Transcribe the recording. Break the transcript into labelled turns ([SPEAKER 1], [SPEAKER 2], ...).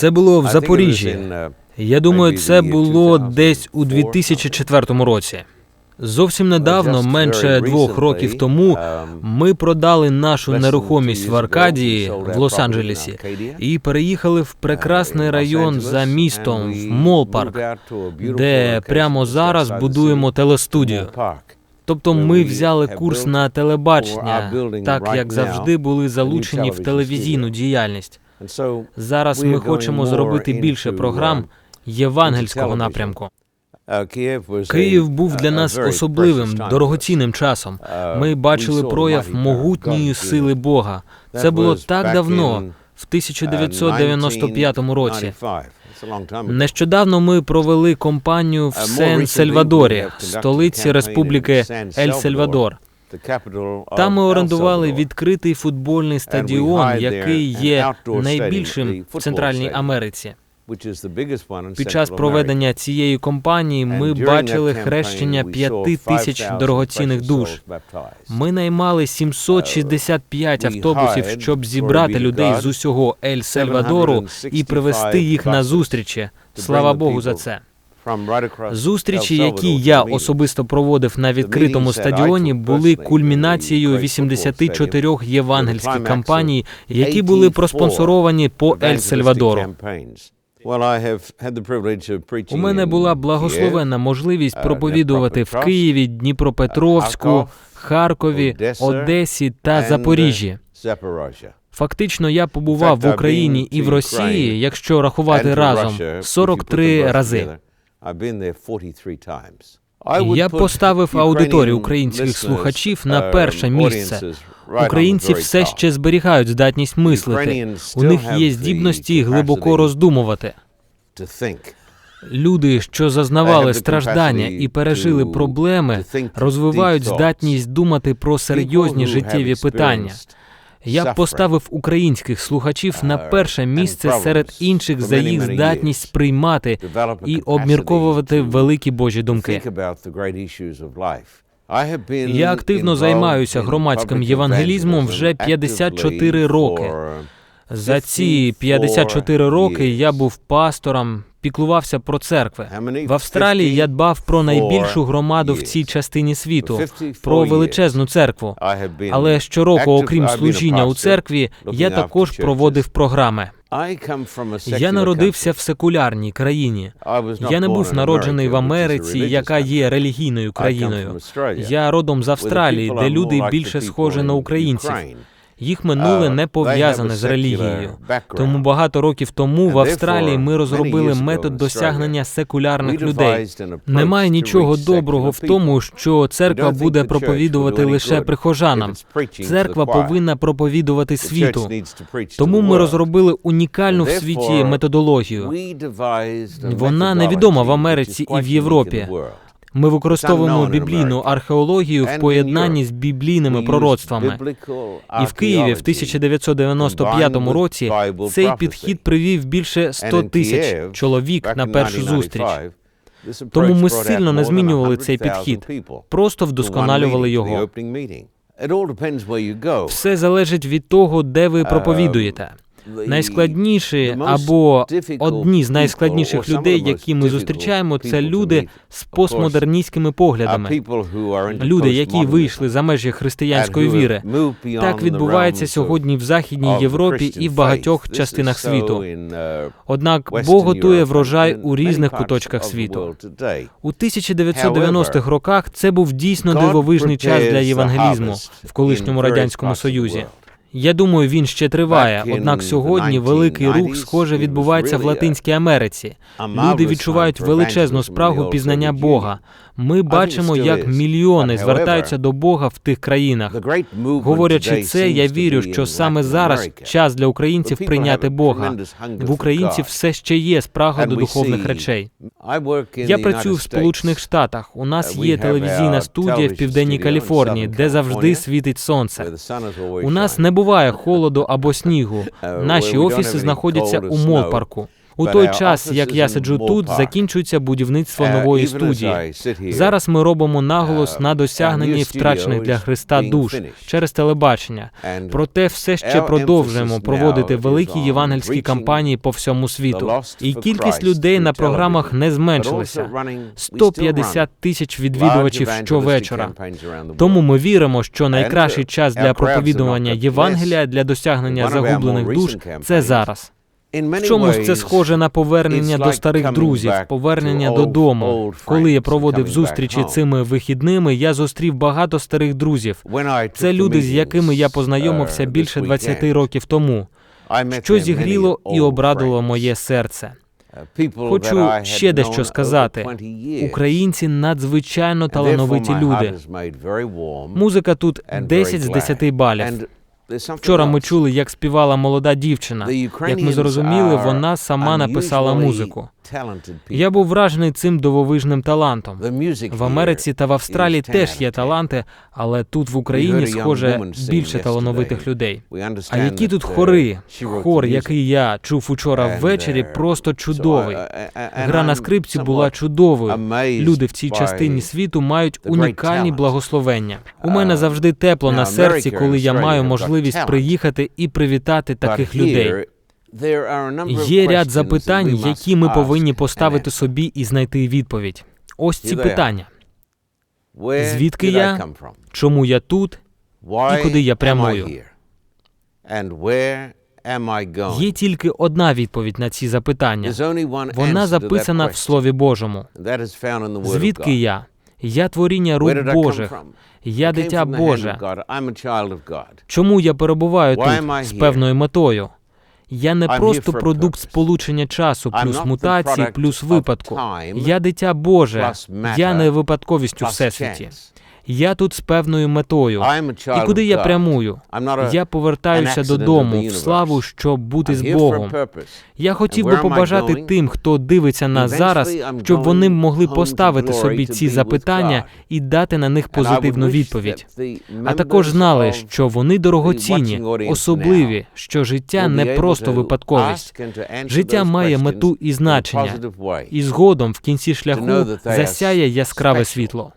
[SPEAKER 1] Це було в Запоріжжі. Я думаю, це було десь у 2004 році. Зовсім недавно, менше двох років тому, ми продали нашу нерухомість в Аркадії в Лос-Анджелесі і переїхали в прекрасний район за містом в Молпарк, де прямо зараз будуємо телестудію. Тобто ми взяли курс на телебачення, так як завжди були залучені в телевізійну діяльність. Зараз ми хочемо зробити більше програм євангельського напрямку. Київ був для нас особливим, дорогоцінним часом. Ми бачили прояв могутньої сили Бога. Це було так давно, в 1995 році. Нещодавно ми провели компанію в Сен-Сальвадорі, столиці Республіки Ель-Сальвадор. Там ми орендували відкритий футбольний стадіон, який є найбільшим в Центральній Америці. Під час проведення цієї компанії ми бачили хрещення п'яти тисяч дорогоцінних душ. Ми наймали 765 автобусів, щоб зібрати людей з усього Ель-Сальвадору і привезти їх на зустрічі. Слава Богу за це. Зустрічі, які я особисто проводив на відкритому стадіоні, були кульмінацією 84 євангельських кампаній, які були проспонсоровані по Ель-Сальвадору. У мене була благословенна можливість проповідувати в Києві, Дніпропетровську, Харкові, Одесі та Запоріжжі. Фактично, я побував в Україні і в Росії, якщо рахувати разом, 43 рази. Я поставив аудиторію українських слухачів на перше місце. Українці все ще зберігають здатність мислити. У них є здібності глибоко роздумувати. Люди, що зазнавали страждання і пережили проблеми, розвивають здатність думати про серйозні життєві питання. Я поставив українських слухачів на перше місце серед інших за їх здатність сприймати і обмірковувати великі Божі думки. Я активно займаюся громадським євангелізмом вже 54 роки. За ці 54 роки я був пастором, піклувався про церкви. В Австралії я дбав про найбільшу громаду в цій частині світу, про величезну церкву. Але щороку, окрім служіння у церкві, я також проводив програми. Я народився в секулярній країні. Я не був народжений в Америці, яка є релігійною країною. Я родом з Австралії, де люди більше схожі на українців. Їх минуле не пов'язане з релігією. Тому багато років тому в Австралії ми розробили метод досягнення секулярних людей. Немає нічого доброго в тому, що церква буде проповідувати лише прихожанам. Церква повинна проповідувати світу. Тому ми розробили унікальну в світі методологію. Вона невідома в Америці і в Європі. Ми використовуємо біблійну археологію в поєднанні з біблійними пророцтвами. І в Києві в 1995 році цей підхід привів більше 100 тисяч чоловік на першу зустріч. Тому ми сильно не змінювали цей підхід, просто вдосконалювали його. Все залежить від того, де ви проповідуєте. Найскладніші або одні з найскладніших людей, які ми зустрічаємо, це люди з постмодерністськими поглядами. люди, які вийшли за межі християнської віри. Так відбувається сьогодні в західній Європі і в багатьох частинах світу. Однак Бог готує врожай у різних куточках світу. У 1990-х роках це був дійсно дивовижний час для євангелізму в колишньому радянському союзі. Я думаю, він ще триває. Однак сьогодні великий рух, схоже, відбувається в Латинській Америці. Люди відчувають величезну спрагу пізнання Бога. Ми бачимо, як мільйони звертаються до Бога в тих країнах. Говорячи це, я вірю, що саме зараз час для українців прийняти Бога. В українців все ще є спрага до духовних речей. Я працюю в Сполучених Штатах. У нас є телевізійна студія в південній Каліфорнії, де завжди світить сонце. У нас не буває холоду або снігу. Наші офіси знаходяться у Молпарку. У той час, як я сиджу тут, закінчується будівництво нової студії. Зараз ми робимо наголос на досягненні втрачених для Христа душ через телебачення. Проте все ще продовжуємо проводити великі євангельські кампанії по всьому світу. І кількість людей на програмах не зменшилася. 150 тисяч відвідувачів щовечора. Тому ми віримо, що найкращий час для проповідування Євангелія для досягнення загублених душ це зараз. В чомусь це схоже на повернення до старих друзів, повернення додому. Коли я проводив зустрічі цими вихідними, я зустрів багато старих друзів. Це люди, з якими я познайомився більше 20 років тому. Що зігріло і обрадило моє серце. Хочу ще дещо сказати. Українці надзвичайно талановиті люди. Музика тут 10 з 10 балів. Вчора ми чули, як співала молода дівчина. Як ми зрозуміли, вона сама написала музику. Я був вражений цим дивовижним талантом. В Америці та в Австралії теж є таланти, але тут в Україні, схоже, більше талановитих людей. А які тут хори? Хор, який я чув учора ввечері, просто чудовий. Гра на скрипці була чудовою. Люди в цій частині світу мають унікальні благословення. У мене завжди тепло на серці, коли я маю можливість приїхати і привітати таких людей. Є ряд запитань, які ми повинні поставити собі і знайти відповідь. Ось ці питання: звідки я, чому я тут і куди я прямую? Є тільки одна відповідь на ці запитання. Вона записана в Слові Божому. Звідки я? Я творіння рук Божих. Я дитя Боже. Чому я перебуваю тут з певною метою? Я не просто продукт сполучення часу, плюс мутації, плюс випадку. Я дитя Боже. Я не випадковість у всесвіті. Я тут з певною метою. І куди я прямую? Я повертаюся додому в славу, щоб бути з Богом. Я хотів би побажати тим, хто дивиться нас зараз, щоб вони могли поставити собі ці запитання і дати на них позитивну відповідь. А також знали, що вони дорогоцінні, особливі, що життя не просто випадковість. Життя має мету і значення. І згодом в кінці шляху засяє яскраве світло.